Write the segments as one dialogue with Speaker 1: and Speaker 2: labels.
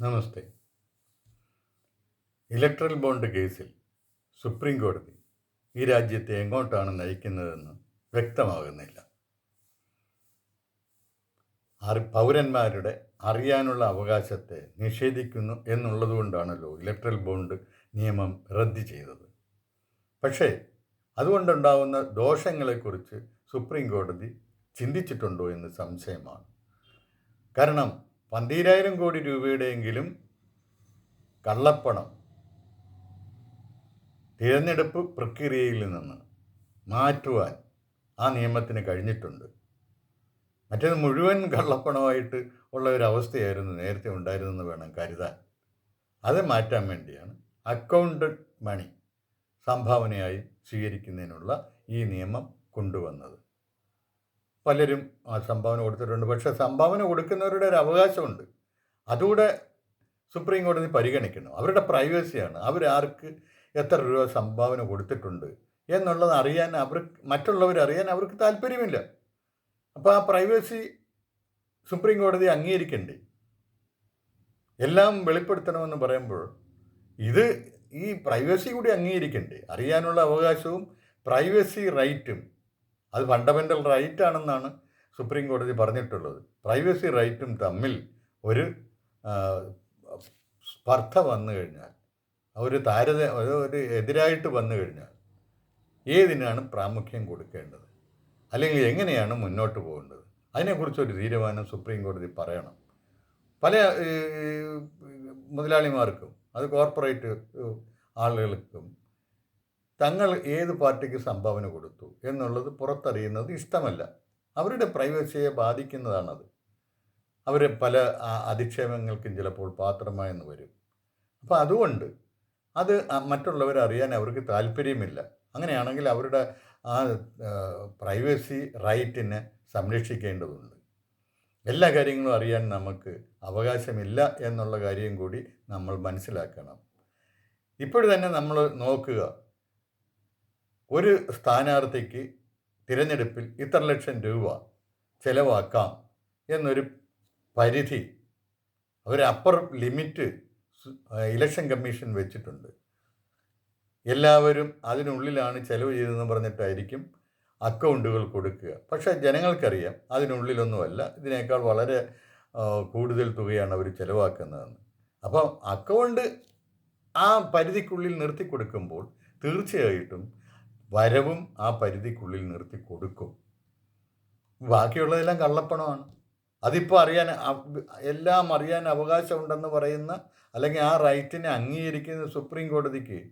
Speaker 1: നമസ്തേ. Electoral bond കേസിൽ supreme കോടതി ഈ രാജ്യത്തെ എങ്ങോട്ടാണ് നയിക്കുന്നതെന്ന് വ്യക്തമാകുന്നില്ല. പൗരന്മാരുടെ അറിയാനുള്ള അവകാശത്തെ നിഷേധിക്കുന്നു എന്നുള്ളതുകൊണ്ടാണല്ലോ ഇലക്ട്രൽ ബോണ്ട് നിയമം റദ്ദ് ചെയ്തത്. പക്ഷേ അതുകൊണ്ടുണ്ടാവുന്ന ദോഷങ്ങളെക്കുറിച്ച് സുപ്രീം കോടതി ചിന്തിച്ചിട്ടുണ്ടോ എന്ന് സംശയമാണ്. കാരണം പന്തീരായിരം കോടി രൂപയുടെയെങ്കിലും കള്ളപ്പണം തിരഞ്ഞെടുപ്പ് പ്രക്രിയയിൽ നിന്ന് മാറ്റുവാൻ ആ നിയമത്തിന് കഴിഞ്ഞിട്ടുണ്ട്. മറ്റേത് മുഴുവൻ കള്ളപ്പണമായിട്ട് ഉള്ള ഒരു അവസ്ഥയായിരുന്നു നേരത്തെ ഉണ്ടായിരുന്നെന്ന് വേണം കരുതാൻ. അത് മാറ്റാൻ വേണ്ടിയാണ് അക്കൗണ്ടഡ് മണി സംഭാവനയായി സ്വീകരിക്കുന്നതിനുള്ള ഈ നിയമം കൊണ്ടുവന്നത്. പലരും ആ സംഭാവന കൊടുത്തിട്ടുണ്ട്. പക്ഷേ സംഭാവന കൊടുക്കുന്നവരുടെ ഒരു അവകാശമുണ്ട്. അതുകൂടെ സുപ്രീം കോടതി പരിഗണിക്കണം അവരുടെ പ്രൈവസിയാണ്. അവരാർക്ക് എത്ര രൂപ സംഭാവന കൊടുത്തിട്ടുണ്ട് എന്നുള്ളത് അറിയാൻ അവർ മറ്റുള്ളവർ അറിയാൻ അവർക്ക് താല്പര്യമില്ല. അപ്പോൾ ആ പ്രൈവസി സുപ്രീം കോടതി അംഗീകരിക്കണ്ടേ? എല്ലാം വെളിപ്പെടുത്തണമെന്ന് പറയുമ്പോൾ ഇത് ഈ പ്രൈവസി കൂടി അംഗീകരിക്കണ്ടേ? അറിയാനുള്ള അവകാശവും പ്രൈവസി റൈറ്റും അത് ഫണ്ടമെന്റൽ റൈറ്റ് ആണെന്നാണ് സുപ്രീം കോടതി പറഞ്ഞിട്ടുള്ളത്. പ്രൈവസി റൈറ്റും തമ്മിൽ ഒരു സ്പർദ്ധ വന്നു കഴിഞ്ഞാൽ ഒരു താരത ഒരു എതിരായിട്ട് വന്നു കഴിഞ്ഞാൽ ഏതിനാണ് പ്രാമുഖ്യം കൊടുക്കേണ്ടത്? അല്ലെങ്കിൽ എങ്ങനെയാണ് മുന്നോട്ട് പോകേണ്ടത്? അതിനെക്കുറിച്ചൊരു തീരുമാനം സുപ്രീം കോടതി പറയണം. പല മുതലാളിമാർക്കും അത് കോർപ്പറേറ്റ് ആളുകൾക്കും തങ്ങൾ ഏത് പാർട്ടിക്ക് സംഭാവന കൊടുത്തു എന്നുള്ളത് പുറത്തറിയുന്നത് ഇഷ്ടമല്ല. അവരുടെ പ്രൈവസിയെ ബാധിക്കുന്നതാണത്. അവർ പല അധിക്ഷേപങ്ങൾക്കും ചിലപ്പോൾ പാത്രമായെന്ന് വരും. അപ്പോൾ അതുകൊണ്ട് അത് മറ്റുള്ളവർ അറിയാൻ അവർക്ക് താല്പര്യമില്ല. അങ്ങനെയാണെങ്കിൽ അവരുടെ ആ പ്രൈവസി റൈറ്റിനെ സംരക്ഷിക്കേണ്ടതുണ്ട്. എല്ലാ കാര്യങ്ങളും അറിയാൻ നമുക്ക് അവകാശമില്ല എന്നുള്ള കാര്യം കൂടി നമ്മൾ മനസ്സിലാക്കണം. ഇപ്പോൾ തന്നെ നമ്മൾ നോക്കുക. ഒരു സ്ഥാനാർത്ഥിക്ക് തിരഞ്ഞെടുപ്പിൽ ഇത്ര ലക്ഷം രൂപ ചിലവാക്കാം എന്നൊരു പരിധി ഒരു അപ്പർ ലിമിറ്റ് ഇലക്ഷൻ കമ്മീഷൻ വെച്ചിട്ടുണ്ട്. എല്ലാവരും അതിനുള്ളിലാണ് ചെലവ് ചെയ്തതെന്ന് പറഞ്ഞിട്ടായിരിക്കും അക്കൗണ്ടുകൾ കൊടുക്കുക. പക്ഷേ ജനങ്ങൾക്കറിയാം അതിനുള്ളിലൊന്നുമല്ല. ഇതിനേക്കാൾ വളരെ കൂടുതൽ തുകയാണ് അവർ ചിലവാക്കുന്നതെന്ന്. അപ്പം അക്കൗണ്ട് ആ പരിധിക്കുള്ളിൽ നിർത്തി കൊടുക്കുമ്പോൾ തീർച്ചയായിട്ടും വരവും ആ പരിധിക്കുള്ളിൽ നിർത്തി കൊടുക്കും. ബാക്കിയുള്ളതെല്ലാം കള്ളപ്പണമാണ്. അതിപ്പോൾ അറിയാൻ എല്ലാം അറിയാൻ അവകാശമുണ്ടെന്ന് പറയുന്ന അല്ലെങ്കിൽ ആ റൈറ്റിനെ അംഗീകരിക്കുന്ന സുപ്രീം കോടതിക്ക്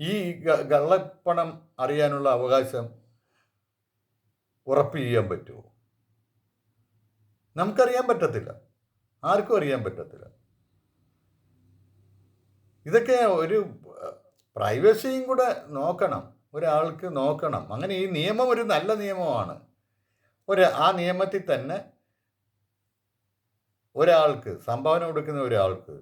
Speaker 1: ഈ കള്ളപ്പണം അറിയാനുള്ള അവകാശം ഉറപ്പ് ചെയ്യാൻ പറ്റുമോ? നമുക്കറിയാൻ പറ്റത്തില്ല. ആർക്കും അറിയാൻ പറ്റത്തില്ല. ഇതൊക്കെ ഒരു പ്രൈവസിയും കൂടെ നോക്കണം. ഒരാൾക്ക് നോക്കണം. അങ്ങനെ ഈ നിയമം ഒരു നല്ല നിയമമാണ്. ഒരു ആ നിയമത്തിൽ തന്നെ ഒരാൾക്ക് സംഭാവന കൊടുക്കുന്ന ഒരാൾക്ക്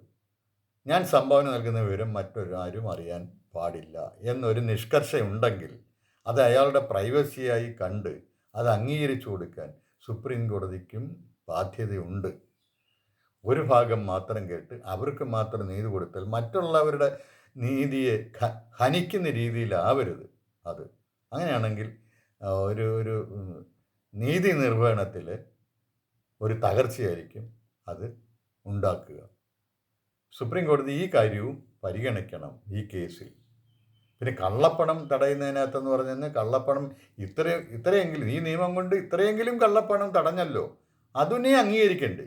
Speaker 1: ഞാൻ സംഭാവന നൽകുന്ന വിവരം മറ്റൊരാരും അറിയാൻ പാടില്ല എന്നൊരു നിഷ്കർഷയുണ്ടെങ്കിൽ അത് അയാളുടെ പ്രൈവസിയായി കണ്ട് അത് അംഗീകരിച്ചു കൊടുക്കാൻ സുപ്രീം കോടതിക്കും ബാധ്യതയുണ്ട്. ഒരു ഭാഗം മാത്രം കേട്ട് അവർക്ക് മാത്രം നീതി കൊടുത്താൽ മറ്റുള്ളവരുടെ നീതിയെ ഹനിക്കുന്ന രീതിയിലാവരുത്. അത്. അങ്ങനെയാണെങ്കിൽ ഒരു ഒരു നീതി നിർവഹണത്തിൽ ഒരു തകർച്ചയായിരിക്കും അത് ഉണ്ടാക്കുക. സുപ്രീം കോടതി ഈ കാര്യവും പരിഗണിക്കണം ഈ കേസിൽ. പിന്നെ കള്ളപ്പണം തടയുന്നതിനകത്തെന്ന് പറഞ്ഞാൽ കള്ളപ്പണം ഇത്ര ഇത്രയെങ്കിലും ഈ നിയമം കൊണ്ട് ഇത്രയെങ്കിലും കള്ളപ്പണം തടഞ്ഞല്ലോ. അതിനെ അംഗീകരിക്കണ്ടേ?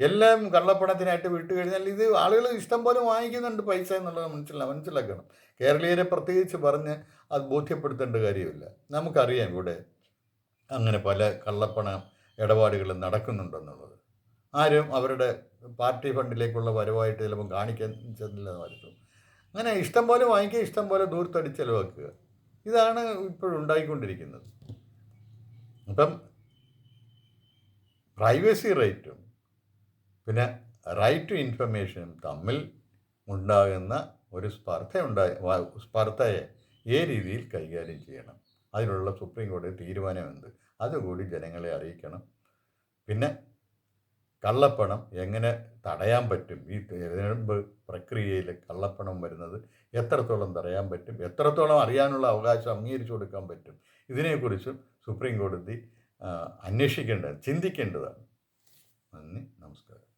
Speaker 1: എല്ലാം കള്ളപ്പണത്തിനായിട്ട് വിട്ടു കഴിഞ്ഞാൽ ഇത് ആളുകൾ ഇഷ്ടം പോലെ വാങ്ങിക്കുന്നുണ്ട് പൈസ എന്നുള്ളത് മനസ്സിലാ മനസ്സിലാക്കണം. കേരളീയരെ പ്രത്യേകിച്ച് പറഞ്ഞ് അത് ബോധ്യപ്പെടുത്തേണ്ട കാര്യമില്ല. നമുക്കറിയാം ഇവിടെ അങ്ങനെ പല കള്ളപ്പണ ഇടപാടുകൾ നടക്കുന്നുണ്ടെന്നുള്ളത്. ആരും അവരുടെ പാർട്ടി ഫണ്ടിലേക്കുള്ള വരവായിട്ട് ചിലപ്പോൾ കാണിക്കാൻ ചെന്നില്ലെന്ന് വരുത്തും അങ്ങനെ ഇഷ്ടം പോലെ വാങ്ങിക്കുക ഇഷ്ടം പോലെ ദൂർത്തടിച്ച് ചിലവാക്കുക ഇതാണ് ഇപ്പോഴുണ്ടായിക്കൊണ്ടിരിക്കുന്നത് അപ്പം പ്രൈവസി റൈറ്റും പിന്നെ റൈറ്റ് ടു ഇൻഫർമേഷനും തമ്മിൽ ഉണ്ടാകുന്ന ഒരു സ്പർദ്ധ ഉണ്ടായി വ- സ്പർദ്ധയെ ഏ രീതിയിൽ കൈകാര്യം ചെയ്യണം. അതിനുള്ള സുപ്രീം കോടതി തീരുമാനമുണ്ട് അതുകൂടി ജനങ്ങളെ അറിയിക്കണം. പിന്നെ കള്ളപ്പണം എങ്ങനെ തടയാൻ പറ്റും? ഈ തിരഞ്ഞെടുപ്പ് പ്രക്രിയയിൽ കള്ളപ്പണം വരുന്നത് എത്രത്തോളം തടയാൻ പറ്റും? എത്രത്തോളം അറിയാനുള്ള അവകാശം അംഗീകരിച്ചു കൊടുക്കാൻ പറ്റും? ഇതിനെക്കുറിച്ചും സുപ്രീം കോടതി അന്വേഷിക്കേണ്ടത് ചിന്തിക്കേണ്ടതാണ്. നന്ദി നമസ്കാരം.